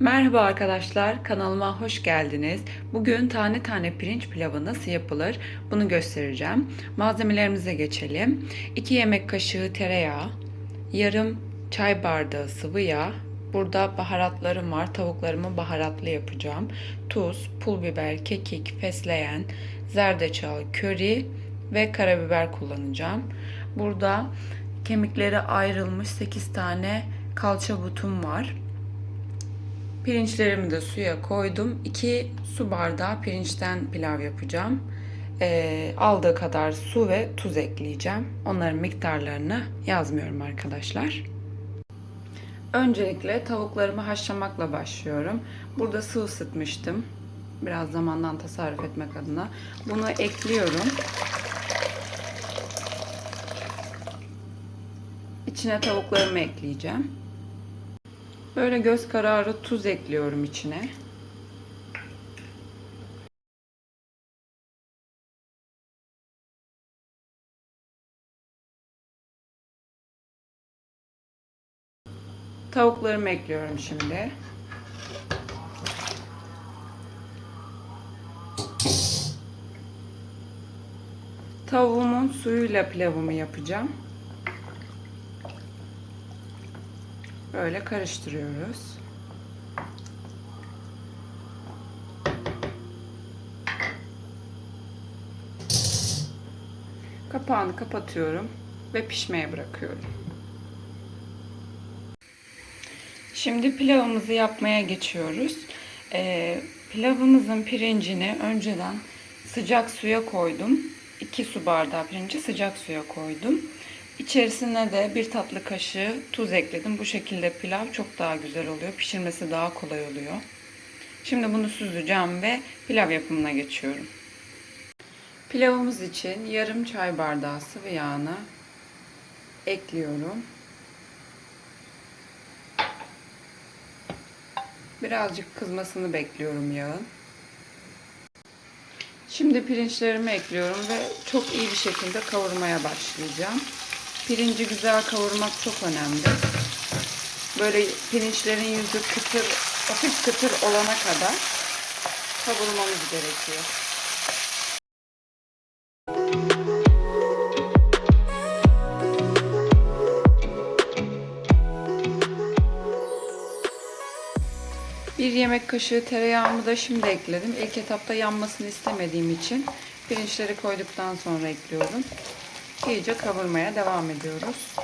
Merhaba arkadaşlar, kanalıma hoş geldiniz. Bugün tane tane pirinç pilavı nasıl yapılır bunu göstereceğim. Malzemelerimize geçelim. 2 yemek kaşığı tereyağı, yarım çay bardağı sıvı yağ, burada baharatlarım var. Tavuklarımı baharatlı yapacağım. Tuz, pul biber, kekik, fesleğen, zerdeçal, köri ve karabiber kullanacağım. Burada kemikleri ayrılmış 8 tane kalça butum var. Pirinçlerimi de suya koydum. 2 su bardağı pirinçten pilav yapacağım. Ee, aldığı kadar su ve tuz ekleyeceğim. Onların miktarlarını yazmıyorum arkadaşlar. Öncelikle tavuklarımı haşlamakla başlıyorum. Burada su ısıtmıştım. Biraz zamandan tasarruf etmek adına. Bunu ekliyorum. İçine tavuklarımı ekleyeceğim. Böyle göz kararı tuz ekliyorum içine. Tavuklarımı ekliyorum şimdi. Tavuğumun suyuyla pilavımı yapacağım. Böyle karıştırıyoruz. Kapağını kapatıyorum ve pişmeye bırakıyorum. Şimdi pilavımızı yapmaya geçiyoruz. Ee, pilavımızın pirincini önceden sıcak suya koydum. 2 su bardağı pirinci sıcak suya koydum. İçerisine de bir tatlı kaşığı tuz ekledim. Bu şekilde pilav çok daha güzel oluyor. Pişirmesi daha kolay oluyor. Şimdi bunu süzeceğim ve pilav yapımına geçiyorum. Pilavımız için yarım çay bardağı sıvı yağını ekliyorum. Birazcık kızmasını bekliyorum yağın. Şimdi pirinçlerimi ekliyorum ve çok iyi bir şekilde kavurmaya başlayacağım. Pirinci güzel kavurmak çok önemli. Böyle pirinçlerin yüzü kıtır, hafif kıtır olana kadar kavurmamız gerekiyor. Bir yemek kaşığı tereyağımı da şimdi ekledim. İlk etapta yanmasını istemediğim için pirinçleri koyduktan sonra ekliyorum. İyice kavurmaya devam ediyoruz.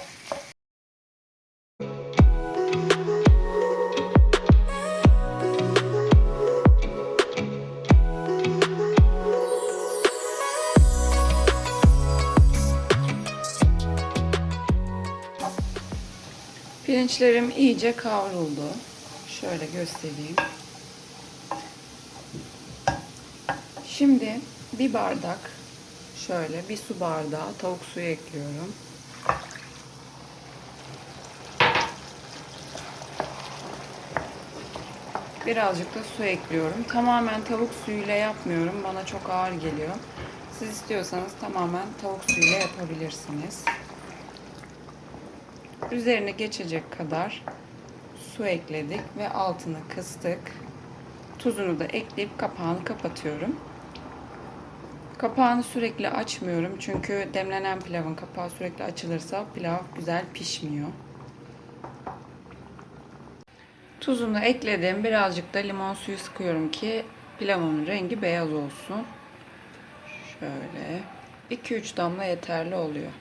Pirinçlerim iyice kavruldu. Şöyle göstereyim. Şimdi bir bardak şöyle bir su bardağı tavuk suyu ekliyorum. Birazcık da su ekliyorum. Tamamen tavuk suyuyla yapmıyorum. Bana çok ağır geliyor. Siz istiyorsanız tamamen tavuk suyuyla yapabilirsiniz. Üzerine geçecek kadar su ekledik ve altını kıstık. Tuzunu da ekleyip kapağını kapatıyorum. Kapağını sürekli açmıyorum çünkü demlenen pilavın kapağı sürekli açılırsa pilav güzel pişmiyor. Tuzunu ekledim. Birazcık da limon suyu sıkıyorum ki pilavın rengi beyaz olsun. Şöyle 2-3 damla yeterli oluyor.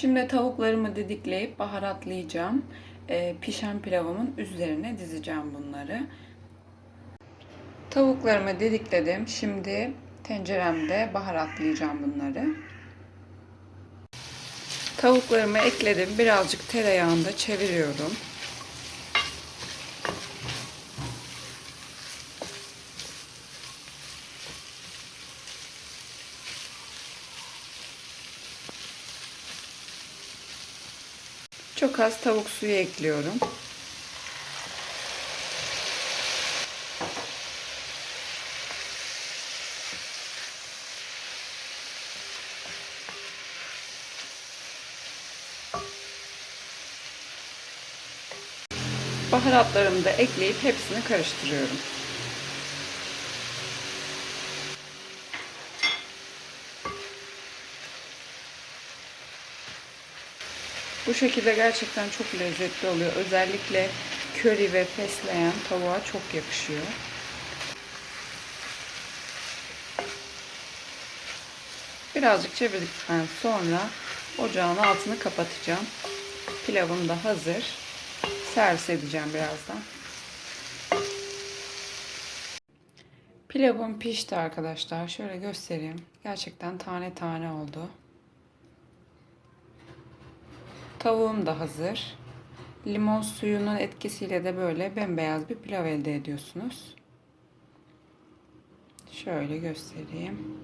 Şimdi tavuklarımı didikleyip baharatlayacağım. Ee, pişen pilavımın üzerine dizeceğim bunları. Tavuklarımı didikledim. Şimdi tenceremde baharatlayacağım bunları. Tavuklarımı ekledim. Birazcık tereyağında çeviriyorum. Çok az tavuk suyu ekliyorum. Baharatlarımı da ekleyip hepsini karıştırıyorum. Bu şekilde gerçekten çok lezzetli oluyor. Özellikle köri ve fesleğen tavuğa çok yakışıyor. Birazcık çevirdikten sonra ocağın altını kapatacağım. Pilavım da hazır. Servis edeceğim birazdan. Pilavım pişti arkadaşlar. Şöyle göstereyim. Gerçekten tane tane oldu. Tavuğum da hazır. Limon suyunun etkisiyle de böyle bembeyaz bir pilav elde ediyorsunuz. Şöyle göstereyim.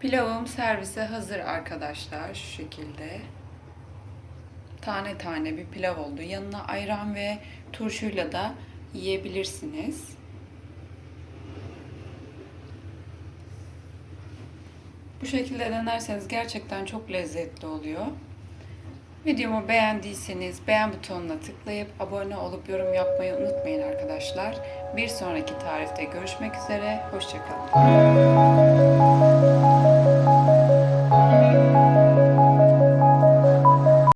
Pilavım servise hazır arkadaşlar. Şu şekilde. Tane tane bir pilav oldu. Yanına ayran ve turşuyla da yiyebilirsiniz. Bu şekilde denerseniz gerçekten çok lezzetli oluyor. Videomu beğendiyseniz beğen butonuna tıklayıp abone olup yorum yapmayı unutmayın arkadaşlar. Bir sonraki tarifte görüşmek üzere. Hoşçakalın.